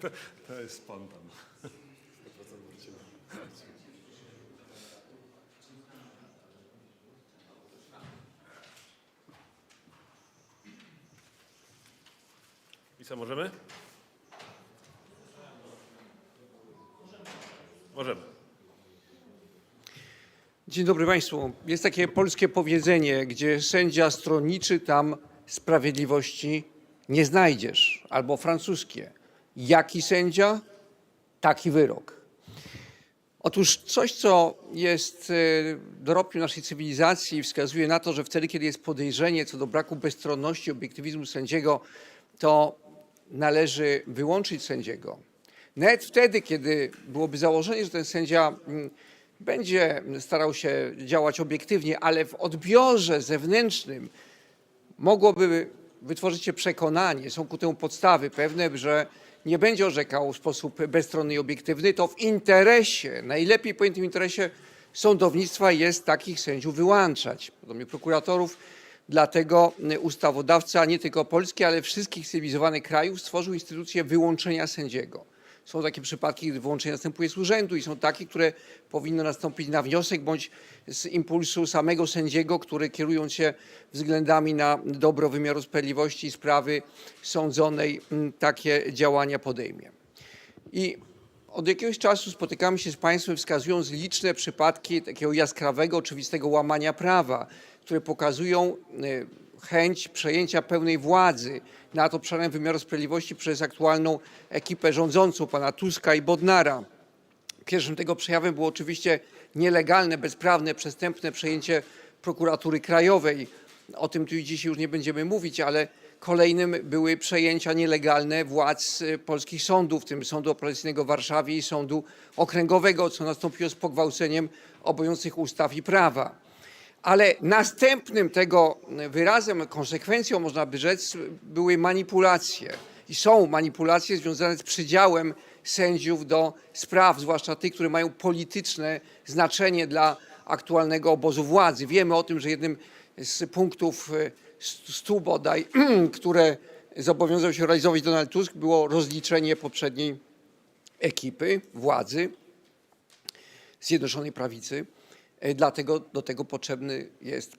To, to jest spontan. I co, możemy? Możemy. Dzień dobry Państwu. Jest takie polskie powiedzenie, gdzie sędzia stronniczy, tam sprawiedliwości nie znajdziesz. Albo francuskie. Jaki sędzia, taki wyrok. Otóż coś, co jest e, dorobkiem naszej cywilizacji, wskazuje na to, że wtedy, kiedy jest podejrzenie co do braku bezstronności, obiektywizmu sędziego, to należy wyłączyć sędziego. Nawet wtedy, kiedy byłoby założenie, że ten sędzia mm, będzie starał się działać obiektywnie, ale w odbiorze zewnętrznym mogłoby wytworzyć się przekonanie, są ku temu podstawy pewne, że nie będzie orzekał w sposób bezstronny i obiektywny, to w interesie, najlepiej pojętym interesie sądownictwa jest takich sędziów wyłączać, podobnie prokuratorów. Dlatego ustawodawca nie tylko polski, ale wszystkich cywilizowanych krajów stworzył instytucję wyłączenia sędziego. Są takie przypadki, gdy wyłączenie następuje z urzędu i są takie, które powinno nastąpić na wniosek bądź z impulsu samego sędziego, który kierując się względami na dobro wymiaru sprawiedliwości i sprawy sądzonej takie działania podejmie. I od jakiegoś czasu spotykamy się z Państwem, wskazując liczne przypadki takiego jaskrawego, oczywistego łamania prawa, które pokazują e, chęć przejęcia pełnej władzy nad obszarem wymiaru sprawiedliwości przez aktualną ekipę rządzącą pana Tuska i Bodnara. Pierwszym tego przejawem było oczywiście nielegalne, bezprawne, przestępne przejęcie prokuratury krajowej. O tym tu i dzisiaj już nie będziemy mówić, ale kolejnym były przejęcia nielegalne władz y, polskich sądów, w tym Sądu Apelacyjnego w Warszawie i Sądu Okręgowego, co nastąpiło z pogwałceniem obowiązujących ustaw i prawa. Ale następnym tego wyrazem, konsekwencją, można by rzec, były manipulacje. I są manipulacje związane z przydziałem sędziów do spraw, zwłaszcza tych, które mają polityczne znaczenie dla aktualnego obozu władzy. Wiemy o tym, że jednym z punktów e, stu bodaj, które zobowiązał się realizować Donald Tusk, było rozliczenie poprzedniej ekipy władzy Zjednoczonej Prawicy. E, Dlatego do tego potrzebny jest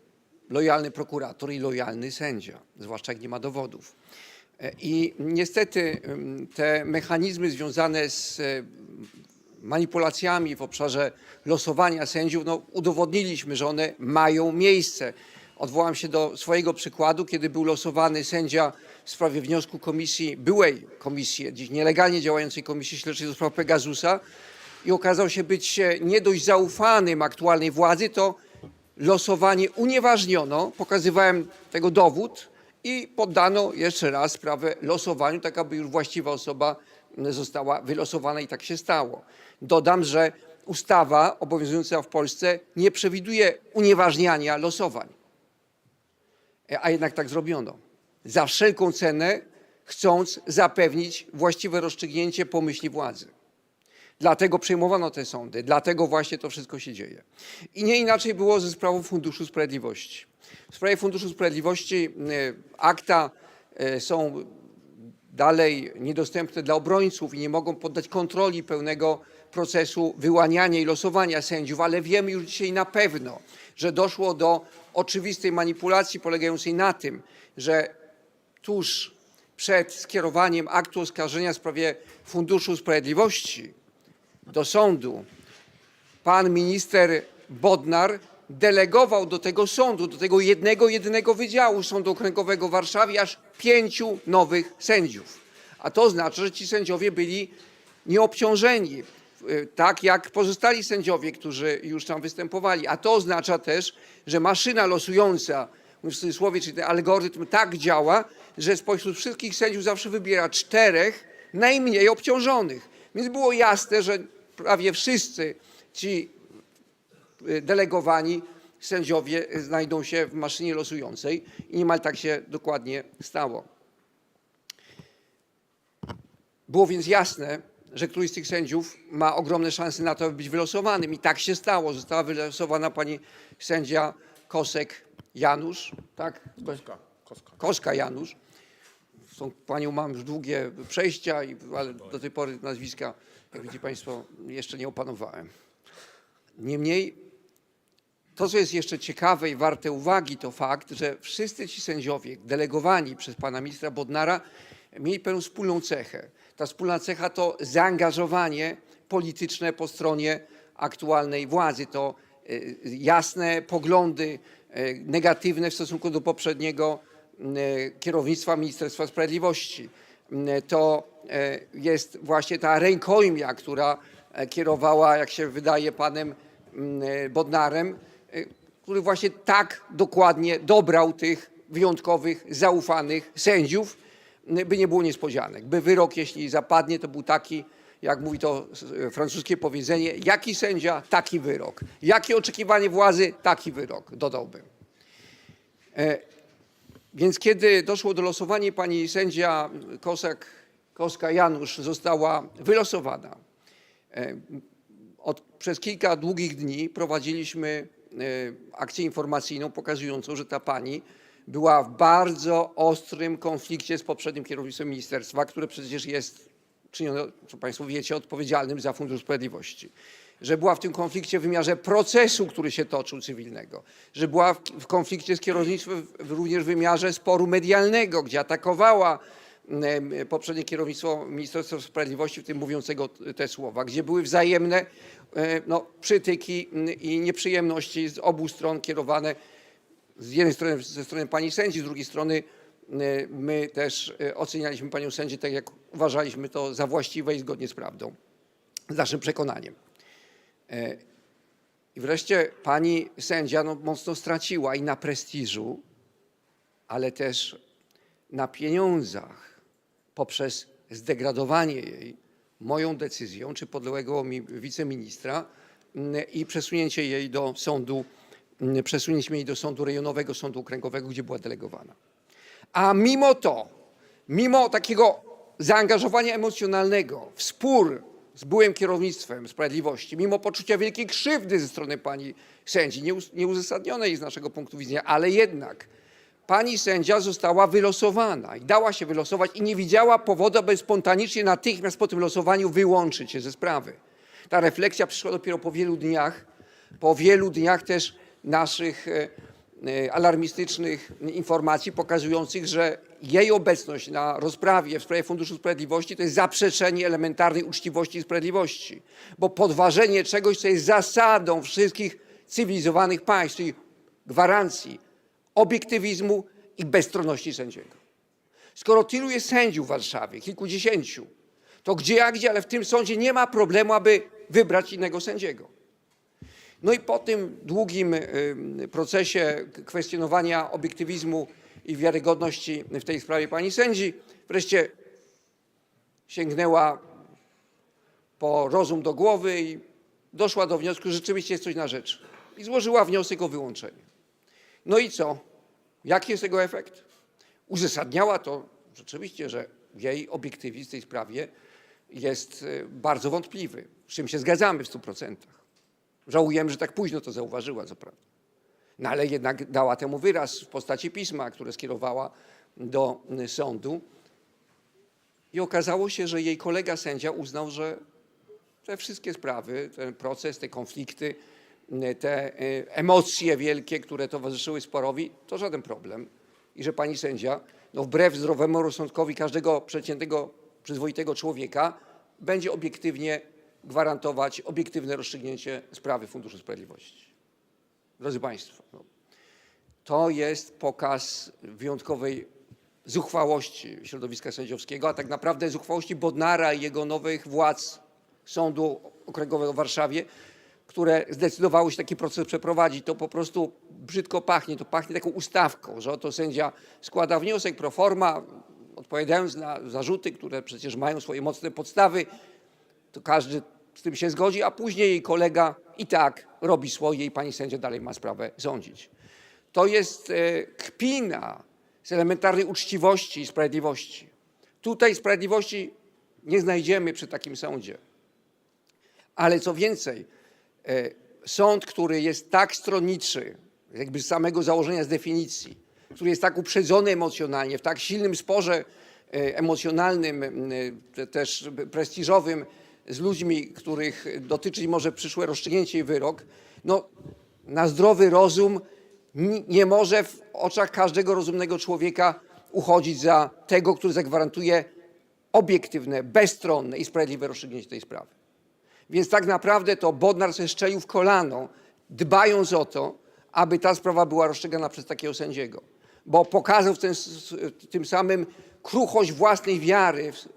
lojalny prokurator i lojalny sędzia, zwłaszcza jak nie ma dowodów. E, I niestety ym, te mechanizmy związane z e, manipulacjami w obszarze losowania sędziów, no, udowodniliśmy, że one mają miejsce. Odwołam się do swojego przykładu, kiedy był losowany sędzia w sprawie wniosku komisji, byłej komisji, dziś nielegalnie działającej Komisji Śledczej do spraw Pegasusa, i okazał się być e, nie dość zaufanym aktualnej władzy, to losowanie unieważniono, pokazywałem tego dowód i poddano jeszcze raz sprawę losowaniu, tak aby już właściwa osoba została wylosowana i tak się stało. Dodam, że ustawa obowiązująca w Polsce nie przewiduje unieważniania losowań, E, a jednak tak zrobiono. Za wszelką cenę chcąc zapewnić właściwe rozstrzygnięcie pomyśli władzy. Dlatego przejmowano te sądy, dlatego właśnie to wszystko się dzieje. I nie inaczej było ze sprawą Funduszu Sprawiedliwości. W sprawie Funduszu Sprawiedliwości e, akta e, są dalej niedostępne dla obrońców i nie mogą poddać kontroli pełnego procesu wyłaniania i losowania sędziów, ale wiemy już dzisiaj na pewno, że doszło do oczywistej manipulacji polegającej na tym, że tuż przed skierowaniem aktu oskarżenia w sprawie Funduszu Sprawiedliwości do sądu pan minister Bodnar delegował do tego sądu, do tego jednego, jedynego wydziału Sądu Okręgowego w Warszawie aż pięciu nowych sędziów. A to oznacza, że ci sędziowie byli nieobciążeni, y, tak jak pozostali sędziowie, którzy już tam występowali. A to oznacza też, że maszyna losująca, w cudzysłowie, czyli ten algorytm tak działa, że spośród wszystkich sędziów zawsze wybiera czterech najmniej obciążonych. Więc było jasne, że prawie wszyscy ci y, delegowani sędziowie znajdą się w maszynie losującej i niemal tak się dokładnie stało. Było więc jasne, że któryś z tych sędziów ma ogromne szanse na to, aby być wylosowanym. I tak się stało. Została wylosowana pani sędzia Kosek Janusz, tak? Koska, koska. Koska Janusz. Z tą panią mam już długie przejścia, i- ale do tej pory nazwiska, jak widzicie Państwo, jeszcze nie opanowałem. Niemniej to, co jest jeszcze ciekawe i warte uwagi, to fakt, że wszyscy ci sędziowie delegowani przez pana ministra Bodnara mieli pewną wspólną cechę. Ta wspólna cecha to zaangażowanie polityczne po stronie aktualnej władzy. To y, jasne poglądy y, negatywne w stosunku do poprzedniego kierownictwa Ministerstwa Sprawiedliwości. Y, To y, jest właśnie ta rękojmia, która e, kierowała, jak się wydaje, panem mm, Bodnarem, który właśnie tak dokładnie dobrał tych wyjątkowych, zaufanych sędziów, by nie było niespodzianek. By wyrok, jeśli zapadnie, to był taki, jak mówi to francuskie powiedzenie, jaki sędzia, taki wyrok. Jakie oczekiwanie władzy, taki wyrok, dodałbym. Więc kiedy doszło do losowania, pani sędzia Kosak, Koska Janusz została wylosowana. E, Od, przez kilka długich dni prowadziliśmy e, akcję informacyjną pokazującą, że ta pani była w bardzo ostrym konflikcie z poprzednim kierownictwem ministerstwa, które przecież jest, czyniono, co Państwo wiecie, odpowiedzialnym za Fundusz Sprawiedliwości. Że była w tym konflikcie w wymiarze procesu, który się toczył cywilnego, że była w, konflikcie z kierownictwem również w wymiarze sporu medialnego, gdzie atakowała em, poprzednie kierownictwo Ministerstwa Sprawiedliwości, w tym mówiącego te słowa, gdzie były wzajemne e, no, przytyki m, i nieprzyjemności z obu stron kierowane z jednej strony ze strony pani sędzi, z drugiej strony e, my też e, ocenialiśmy panią sędzię tak, jak uważaliśmy to za właściwe i zgodnie z prawdą, z naszym przekonaniem. E, I wreszcie pani sędzia no, mocno straciła i na prestiżu, ale też na pieniądzach poprzez zdegradowanie jej moją decyzją czy podległego mi wiceministra i przesunięcie jej do sądu, przesunięcie jej do sądu rejonowego, sądu okręgowego, gdzie była delegowana. A mimo to, mimo takiego zaangażowania emocjonalnego w spór z byłym kierownictwem sprawiedliwości, mimo poczucia wielkiej krzywdy ze strony pani sędzi, nieuzasadnionej z naszego punktu widzenia, ale jednak pani sędzia została wylosowana i dała się wylosować i nie widziała powodu, aby spontanicznie natychmiast po tym losowaniu wyłączyć się ze sprawy. Ta refleksja przyszła dopiero po wielu dniach, po wielu dniach też naszych e, alarmistycznych informacji pokazujących, że jej obecność na rozprawie w sprawie Funduszu Sprawiedliwości to jest zaprzeczenie elementarnej uczciwości i sprawiedliwości, bo podważenie czegoś, co jest zasadą wszystkich cywilizowanych państw, czyli gwarancji obiektywizmu i bezstronności sędziego. Skoro tylu jest sędziów w Warszawie, kilkudziesięciu, to gdzie jak gdzie, ale w tym sądzie nie ma problemu, aby wybrać innego sędziego. No i po tym długim ym, procesie kwestionowania obiektywizmu i wiarygodności w tej sprawie pani sędzi, wreszcie sięgnęła po rozum do głowy i doszła do wniosku, że rzeczywiście jest coś na rzecz. I złożyła wniosek o wyłączenie. No i co? Jaki jest tego efekt? Uzasadniała to rzeczywiście, że jej obiektywizm w tej sprawie jest e, bardzo wątpliwy, z czym się zgadzamy w 100%. Żałujemy, że tak późno to zauważyła, co prawda. No ale jednak dała temu wyraz w postaci pisma, które skierowała do y, sądu. I okazało się, że jej kolega sędzia uznał, że te wszystkie sprawy, ten proces, te konflikty, y, te y, emocje wielkie, które towarzyszyły sporowi, to żaden problem. I że pani sędzia, no wbrew zdrowemu rozsądkowi każdego przeciętnego, przyzwoitego człowieka, będzie obiektywnie gwarantować obiektywne rozstrzygnięcie sprawy Funduszu Sprawiedliwości. Drodzy Państwo, no, to jest pokaz wyjątkowej zuchwałości środowiska sędziowskiego, a tak naprawdę zuchwałości Bodnara i jego nowych władz Sądu Okręgowego w Warszawie, które zdecydowały się taki proces przeprowadzić. To po prostu brzydko pachnie. To pachnie taką ustawką, że oto sędzia składa wniosek pro forma, odpowiadając na zarzuty, które przecież mają swoje mocne podstawy, to każdy z tym się zgodzi, a później jej kolega i tak robi swoje i pani sędzia dalej ma sprawę sądzić. To jest e, kpina z elementarnej uczciwości i sprawiedliwości. Tutaj sprawiedliwości nie znajdziemy przy takim sądzie. Ale co więcej, e, sąd, który jest tak stronniczy, jakby z samego założenia, z definicji, który jest tak uprzedzony emocjonalnie, w tak silnym sporze e, emocjonalnym, też prestiżowym z ludźmi, których dotyczyć może przyszłe rozstrzygnięcie i wyrok, no na zdrowy rozum ni- nie może w oczach każdego rozumnego człowieka uchodzić za tego, który zagwarantuje obiektywne, bezstronne i sprawiedliwe rozstrzygnięcie tej sprawy. Więc tak naprawdę to Bodnar se szczelił w kolano, dbając o to, aby ta sprawa była rozstrzygana przez takiego sędziego. Bo pokazał w ten, tym samym kruchość własnej wiary w,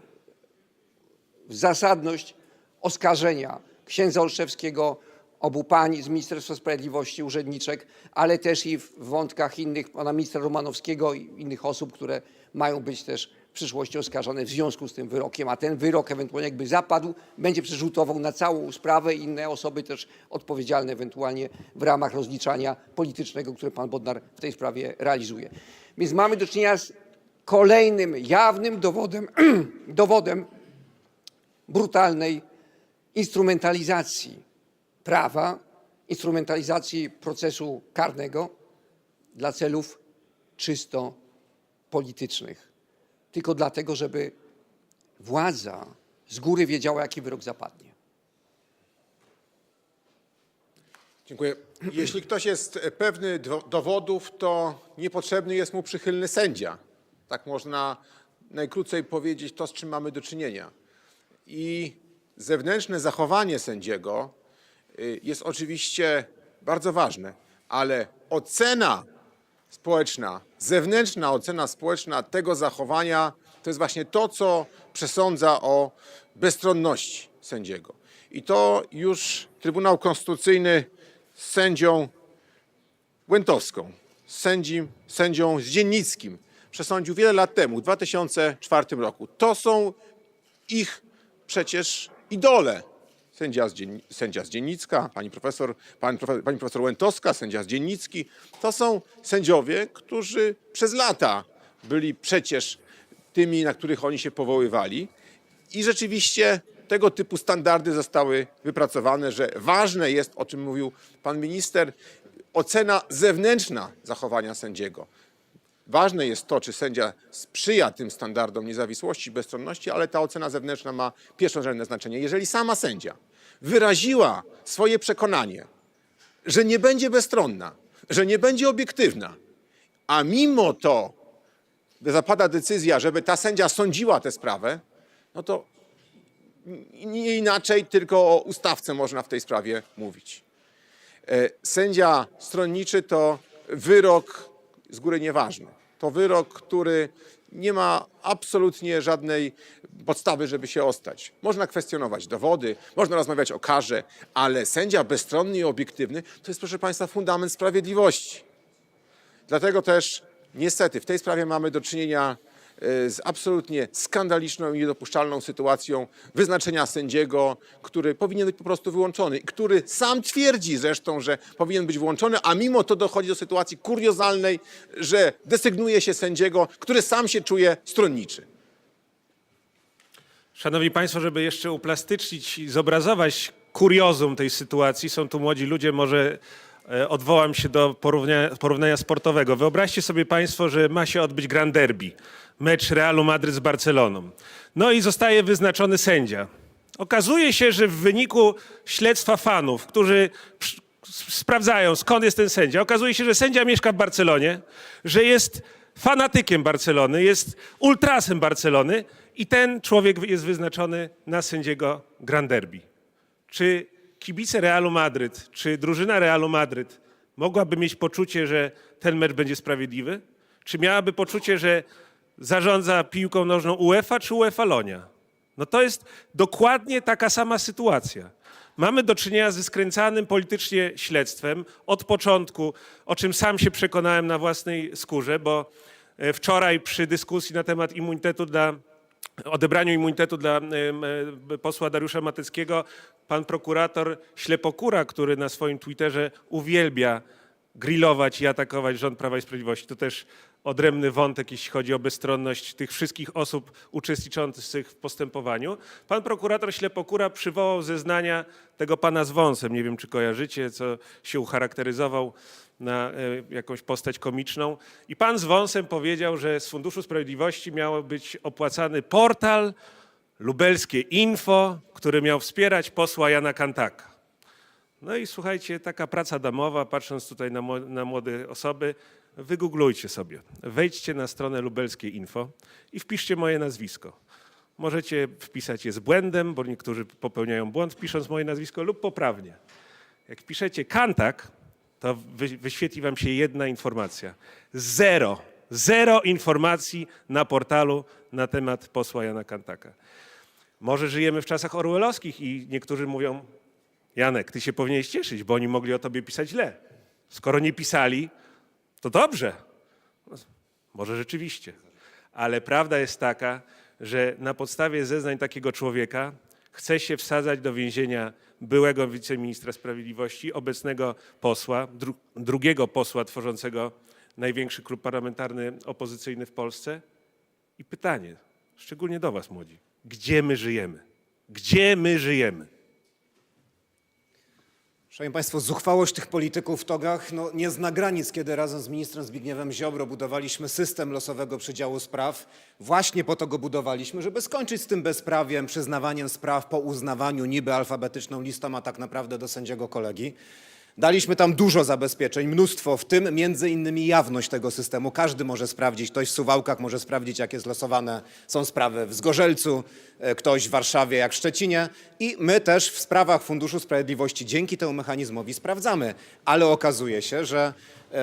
w zasadność oskarżenia księdza Olszewskiego, obu pań z Ministerstwa Sprawiedliwości, urzędniczek, ale też i w wątkach innych, pana ministra Romanowskiego i innych osób, które mają być też w przyszłości oskarżone w związku z tym wyrokiem, a ten wyrok ewentualnie jakby zapadł, będzie przerzutował na całą sprawę i inne osoby też odpowiedzialne ewentualnie w ramach rozliczania politycznego, które pan Bodnar w tej sprawie realizuje. Więc mamy do czynienia z kolejnym jawnym dowodem, dowodem brutalnej instrumentalizacji prawa, instrumentalizacji procesu karnego dla celów czysto politycznych. Tylko dlatego, żeby władza z góry wiedziała, jaki wyrok zapadnie. Dziękuję. Jeśli ktoś jest pewny do- dowodów, to niepotrzebny jest mu przychylny sędzia. Tak można najkrócej powiedzieć to, z czym mamy do czynienia. I zewnętrzne zachowanie sędziego y, jest oczywiście bardzo ważne, ale ocena społeczna, zewnętrzna ocena społeczna tego zachowania to jest właśnie to, co przesądza o bezstronności sędziego. I to już Trybunał Konstytucyjny z sędzią Łętowską, z sędzim, sędzią Zdziennickim przesądził wiele lat temu, w 2004 roku. To są ich przecież idole. Sędzia z, Dzien- sędzia z Dziennicka, pani profesor, profe, pani profesor Łętowska, sędzia z Dziennicki. To są sędziowie, którzy przez lata byli przecież tymi, na których oni się powoływali. I rzeczywiście tego typu standardy zostały wypracowane, że ważne jest, o czym mówił pan minister, ocena zewnętrzna zachowania sędziego. Ważne jest to, czy sędzia sprzyja tym standardom niezawisłości, bezstronności, ale ta ocena zewnętrzna ma pierwszorzędne znaczenie. Jeżeli sama sędzia wyraziła swoje przekonanie, że nie będzie bezstronna, że nie będzie obiektywna, a mimo to zapada decyzja, żeby ta sędzia sądziła tę sprawę, no to nie inaczej, tylko o ustawce można w tej sprawie mówić. E, Sędzia stronniczy to wyrok z góry nieważny. To wyrok, który nie ma absolutnie żadnej podstawy, żeby się ostać. Można kwestionować dowody, można rozmawiać o karze, ale sędzia bezstronny i obiektywny to jest, proszę Państwa, fundament sprawiedliwości. Dlatego też niestety w tej sprawie mamy do czynienia z absolutnie skandaliczną i niedopuszczalną sytuacją wyznaczenia sędziego, który powinien być po prostu wyłączony i który sam twierdzi zresztą, że powinien być włączony, a mimo to dochodzi do sytuacji kuriozalnej, że desygnuje się sędziego, który sam się czuje stronniczy. Szanowni Państwo, żeby jeszcze uplastycznić i zobrazować kuriozum tej sytuacji, są tu młodzi ludzie, może odwołam się do porównania, porównania sportowego. Wyobraźcie sobie Państwo, że ma się odbyć Grand Derby, mecz Realu Madryt z Barceloną. No i zostaje wyznaczony sędzia. Okazuje się, że w wyniku śledztwa fanów, którzy sprawdzają skąd jest ten sędzia, okazuje się, że sędzia mieszka w Barcelonie, że jest fanatykiem Barcelony, jest ultrasem Barcelony i ten człowiek jest wyznaczony na sędziego Grand Derby. Czy kibice Realu Madryt, czy drużyna Realu Madryt mogłaby mieć poczucie, że ten mecz będzie sprawiedliwy? Czy miałaby poczucie, że zarządza piłką nożną UEFA czy UEFA Lonia? No to jest dokładnie taka sama sytuacja. Mamy do czynienia ze skręcanym politycznie śledztwem od początku, o czym sam się przekonałem na własnej skórze, bo e, wczoraj przy dyskusji na temat immunitetu dla odebraniu immunitetu dla e, posła Dariusza Matyckiego, pan prokurator Ślepokura, który na swoim Twitterze uwielbia grillować i atakować rząd Prawa i Sprawiedliwości. To też odrębny wątek, jeśli chodzi o bezstronność tych wszystkich osób uczestniczących w postępowaniu. Pan prokurator Ślepokura przywołał zeznania tego pana z wąsem, nie wiem czy kojarzycie, co się ucharakteryzował na e, jakąś postać komiczną. I pan z wąsem powiedział, że z Funduszu Sprawiedliwości miał być opłacany portal lubelskie info, który miał wspierać posła Jana Kantaka. No i słuchajcie, taka praca domowa, patrząc tutaj na, na młode osoby, wygooglujcie sobie. Wejdźcie na stronę lubelskie info i wpiszcie moje nazwisko. Możecie wpisać je z błędem, bo niektórzy popełniają błąd pisząc moje nazwisko lub poprawnie. Jak piszecie Kantak, to wy, wyświetli wam się jedna informacja. Zero. Zero informacji na portalu na temat posła Jana Kantaka. Może żyjemy w czasach orwellowskich i niektórzy mówią, Janek, ty się powinieneś cieszyć, bo oni mogli o tobie pisać źle. Skoro nie pisali, to dobrze. Może rzeczywiście. Ale prawda jest taka, że na podstawie zeznań takiego człowieka chce się wsadzać do więzienia byłego wiceministra sprawiedliwości, obecnego posła, dru drugiego posła tworzącego największy klub parlamentarny opozycyjny w Polsce. I pytanie, szczególnie do Was, młodzi, gdzie my żyjemy? Gdzie my żyjemy? Szanowni Państwo, zuchwałość tych polityków w togach no, nie zna granic, kiedy razem z ministrem Zbigniewem Ziobro budowaliśmy system losowego przydziału spraw. Właśnie po to go budowaliśmy, żeby skończyć z tym bezprawiem, przyznawaniem spraw po uznawaniu niby alfabetyczną listą, a tak naprawdę do sędziego kolegi. Daliśmy tam dużo zabezpieczeń, mnóstwo, w tym między innymi jawność tego systemu. Każdy może sprawdzić, ktoś w Suwałkach może sprawdzić, jak jest losowane są sprawy w Zgorzelcu, e, ktoś w Warszawie, jak w Szczecinie. I my też w sprawach Funduszu Sprawiedliwości dzięki temu mechanizmowi sprawdzamy. Ale okazuje się, że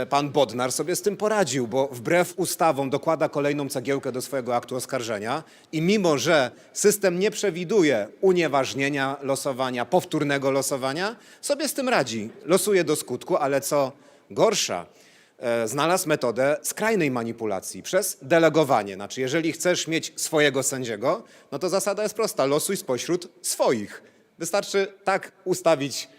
pan Bodnar sobie z tym poradził, bo wbrew ustawom dokłada kolejną cegiełkę do swojego aktu oskarżenia i mimo, że system nie przewiduje unieważnienia losowania, powtórnego losowania, sobie z tym radzi. Losuje do skutku, ale co gorsza, e, znalazł metodę skrajnej manipulacji przez delegowanie. Znaczy, jeżeli chcesz mieć swojego sędziego, no to zasada jest prosta, losuj spośród swoich. Wystarczy tak ustawić e,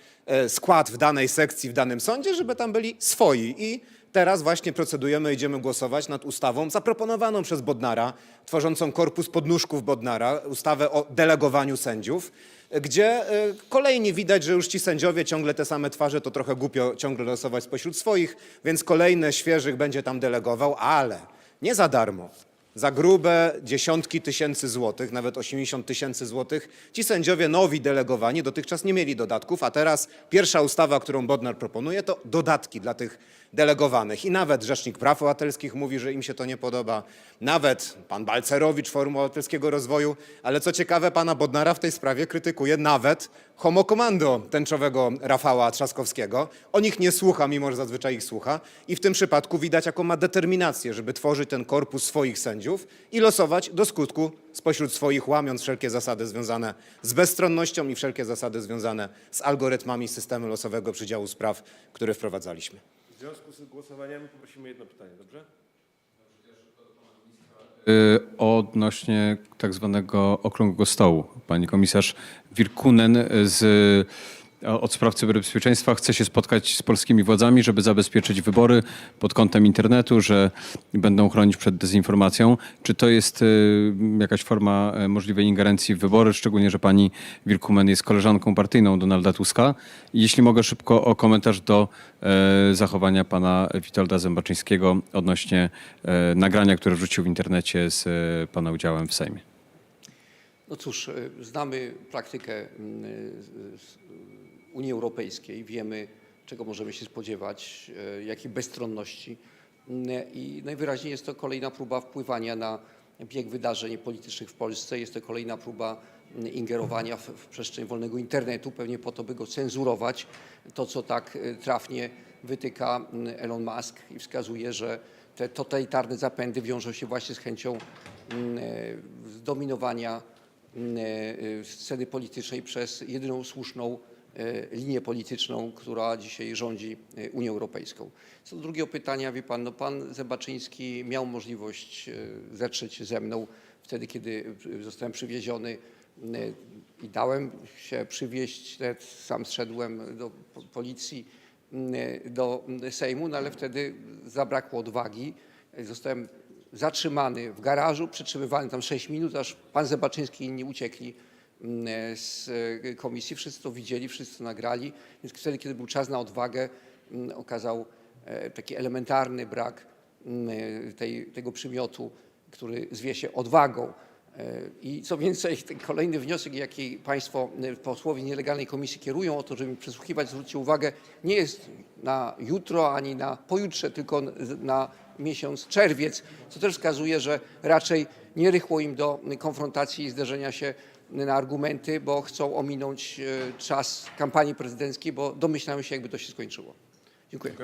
skład w danej sekcji, w danym sądzie, żeby tam byli swoi. I teraz właśnie procedujemy, idziemy głosować nad ustawą zaproponowaną przez Bodnara, tworzącą korpus podnóżków Bodnara, ustawę o delegowaniu sędziów, e, gdzie e, kolejni widać, że już ci sędziowie ciągle te same twarze, to trochę głupio ciągle losować spośród swoich, więc kolejne świeżych będzie tam delegował, ale nie za darmo za grube dziesiątki tysięcy złotych, nawet 80 tysięcy złotych, ci sędziowie nowi delegowani dotychczas nie mieli dodatków, a teraz pierwsza ustawa, którą Bodnar proponuje, to dodatki dla tych delegowanych. I nawet Rzecznik Praw Obywatelskich mówi, że im się to nie podoba, nawet pan Balcerowicz Forum Obywatelskiego Rozwoju, ale co ciekawe, pana Bodnara w tej sprawie krytykuje nawet homo komando tęczowego Rafała Trzaskowskiego. O nich nie słucha, mimo że zazwyczaj ich słucha. I w tym przypadku widać, jaką ma determinację, żeby tworzyć ten korpus swoich sędziów i losować do skutku spośród swoich, łamiąc wszelkie zasady związane z bezstronnością i wszelkie zasady związane z algorytmami systemu losowego przydziału spraw, który wprowadzaliśmy. W związku z głosowaniami poprosimy jedno pytanie, dobrze? Y, odnośnie tak zwanego okrągłego stołu. Pani komisarz Wirkunen z, od spraw cyberbezpieczeństwa chce się spotkać z polskimi władzami, żeby zabezpieczyć wybory pod kątem internetu, że będą chronić przed dezinformacją. Czy to jest y, jakaś forma y, możliwej ingerencji w wybory, szczególnie, że pani Wirkunen jest koleżanką partyjną Donalda Tuska? Jeśli mogę szybko o komentarz do e, zachowania pana Witolda Zębaczyńskiego odnośnie nagrania, które wrzucił w internecie z pana udziałem w Sejmie. No cóż, znamy praktykę mm, Unii Europejskiej, wiemy, czego możemy się spodziewać, e, jakiej bezstronności Mm, i najwyraźniej jest to kolejna próba wpływania na bieg wydarzeń politycznych w Polsce. Jest to kolejna próba mm, ingerowania w, w przestrzeń wolnego internetu, pewnie po to, by go cenzurować. To, co tak e, trafnie wytyka mm, Elon Musk i wskazuje, że te totalitarne zapędy wiążą się właśnie z chęcią e, zdominowania sceny politycznej przez jedyną słuszną linię polityczną, która dzisiaj rządzi e, Unią Europejską. Co do drugiego pytania, wie pan, no pan Zebaczyński miał możliwość e, zetrzeć się ze mną wtedy, kiedy e, zostałem przywieziony i dałem się przywieźć, sam zszedłem do po- policji, do Sejmu, no ale wtedy zabrakło odwagi. Zostałem zatrzymany w garażu, przetrzymywany tam 6 minut, aż pan Zebaczyński i inni uciekli z e, komisji. Wszyscy to widzieli, wszyscy to nagrali. Więc wtedy, kiedy był czas na odwagę, mm, okazał e, taki elementarny brak mm, tej, tego przymiotu, który zwie się odwagą. E, I co więcej, kolejny wniosek, jaki Państwo e, posłowie nielegalnej komisji kierują o to, żeby przesłuchiwać, zwróćcie uwagę, nie jest na jutro ani na pojutrze, tylko na miesiąc czerwiec, co też wskazuje, że raczej nie rychło im do konfrontacji i zderzenia się na argumenty, bo chcą ominąć e, czas kampanii prezydenckiej, bo domyślają się, jakby to się skończyło. Dziękuję.